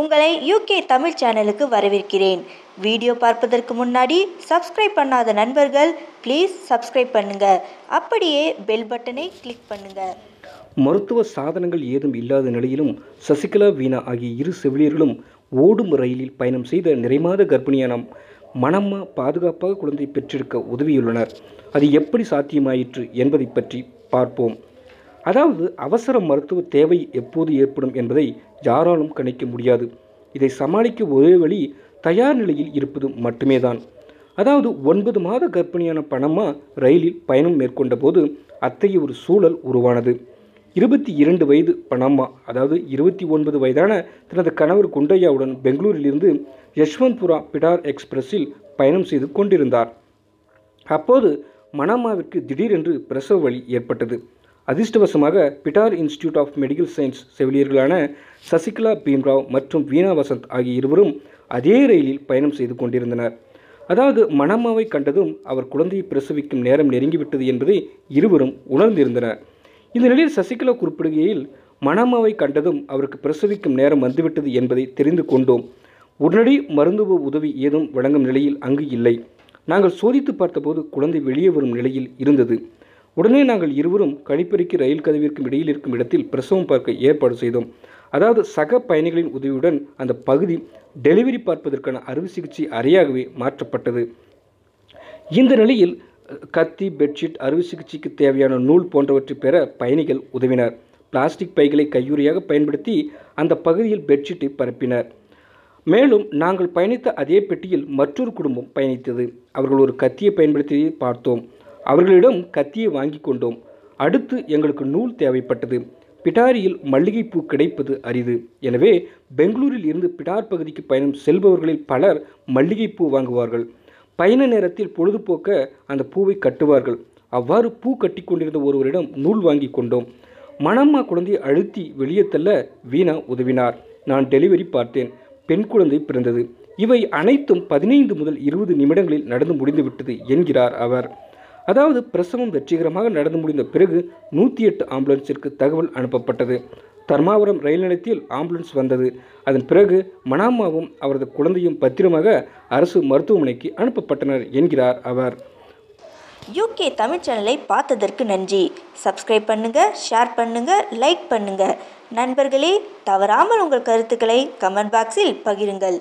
உங்களை யூகே தமிழ் சேனலுக்கு வரவேற்கிறேன். வீடியோ பார்ப்பதற்கு முன்னாடி சப்ஸ்கிரைப் பண்ணாத நண்பர்கள் ப்ளீஸ் சப்ஸ்கிரைப் பண்ணுங்க. அப்படியே பெல் பட்டனை கிளிக் பண்ணுங்க. மருத்துவ சாதனங்கள் ஏதும் இல்லாத நிலையிலும் சசிகலா வீணா ஆகிய இரு செவிலியர்களும் ஓடும் ரயிலில் பயணம் செய்த நிறைமாத கர்ப்பிணியான மனம்மா பாதுகாப்பாக குழந்தை பெற்றெடுக்க உதவியுள்ளனர். அது எப்படி சாத்தியமாயிற்று என்பதை பற்றி பார்ப்போம். அதாவது அவசர மருத்துவ தேவை எப்போது ஏற்படும் என்பதை யாராலும் கணிக்க முடியாது. இதை சமாளிக்க ஒரே வழி தயார் நிலையில் இருப்பது மட்டுமே தான் அதாவது ஒன்பது மாத கர்ப்பிணியான பணம்மா ரயிலில் பயணம் மேற்கொண்ட போது அத்தகைய ஒரு சூழல் உருவானது. இருபத்தி இரண்டு வயது பணம்மா அதாவது இருபத்தி ஒன்பது வயதான தனது கணவர் குண்டையாவுடன் பெங்களூரிலிருந்து யஷ்வந்த்புரா பிடார் எக்ஸ்பிரஸில் பயணம் செய்து கொண்டிருந்தார். அப்போது மணம்மாவிற்கு திடீரென்று பிரசவ வழி ஏற்பட்டது. அதிர்ஷ்டவசமாக Bidar institute of medical science செவிலியர்களான Sasikala Bhimrao மற்றும் வீணா வசந்த் ஆகிய இருவரும் அதே ரயிலில் பயணம் செய்து கொண்டிருந்தனர். அதாவது மணம்மாவை கண்டதும் அவர் குழந்தையை பிரசவிக்கும் நேரம் நெருங்கிவிட்டது என்பதை இருவரும் உணர்ந்திருந்தனர். இந்த நிலையில் சசிகலா குறிப்பிடுகையில் மணம்மாவை கண்டதும் அவருக்கு பிரசவிக்கும் நேரம் வந்துவிட்டது என்பதை தெரிந்து கொண்டோம். உடனடி மருந்துவ உதவி ஏதும் வழங்கும் நிலையில் அங்கு இல்லை. நாங்கள் சோதித்து பார்த்தபோது குழந்தை வெளியே வரும் நிலையில் இருந்தது. உடனே நாங்கள் இருவரும் கழிப்பறைக்கு ரயில் கதவிற்கும் இடையில் இருக்கும் இடத்தில் பிரசவம் பார்க்க ஏற்பாடு செய்தோம். அதாவது சக பயணிகளின் உதவியுடன் அந்த பகுதி டெலிவரி பார்ப்பதற்கான அறுவை சிகிச்சை அறையாகவே மாற்றப்பட்டது. இந்த நிலையில் கத்தி பெட்ஷீட் அறுவை சிகிச்சைக்கு தேவையான நூல் போன்றவற்றை பெற பயணிகள் உதவினர். பிளாஸ்டிக் பைகளை கையுறையாக பயன்படுத்தி அந்த பகுதியில் பெட்ஷீட்டை பரப்பினர். மேலும் நாங்கள் பயணித்த அதே பெட்டியில் மற்றொரு குடும்பம் பயணித்தது. அவர்கள் ஒரு கத்தியை பயன்படுத்தியதை பார்த்தோம். அவர்களிடம் கத்தியை வாங்கி கொண்டோம். அடுத்து எங்களுக்கு நூல் தேவைப்பட்டது. பிடாரியில் மல்லிகைப்பூ கிடைப்பது அரிது. எனவே பெங்களூரில் இருந்து பிடார் பகுதிக்கு பயணம் செல்பவர்களில் பலர் மல்லிகைப்பூ வாங்குவார்கள். பயண நேரத்தில் பொழுதுபோக்க அந்த பூவை கட்டுவார்கள். அவ்வாறு பூ கட்டி கொண்டிருந்த ஒருவரிடம் நூல் வாங்கி கொண்டோம். மணம்மா குழந்தையை அழுத்தி வெளியே தள்ள வீணா உதவினார். நான் டெலிவரி பார்த்தேன். பெண் குழந்தை பிறந்தது. இவை அனைத்தும் பதினைந்து முதல் இருபது நிமிடங்களில் நடந்து முடிந்துவிட்டது என்கிறார் அவர். அதாவது பிரசவம் வெற்றிகரமாக நடந்து முடிந்த பிறகு நூற்றி எட்டு ஆம்புலன்ஸிற்கு தகவல் அனுப்பப்பட்டது. தர்மாபுரம் ரயில் நிலையத்தில் ஆம்புலன்ஸ் வந்தது. அதன் பிறகு மனாமாவும் அவரது குழந்தையும் பத்திரமாக அரசு மருத்துவமனைக்கு அனுப்பப்பட்டனர் என்கிறார் அவர். யூகே தமிழ் சேனலை பார்த்ததற்கு நன்றி. சப்ஸ்கிரைப் பண்ணுங்க ஷேர் பண்ணுங்க லைக் பண்ணுங்க. நண்பர்களே தவறாமல் உங்கள் கருத்துக்களை கமெண்ட் பாக்ஸில் பகிருங்கள்.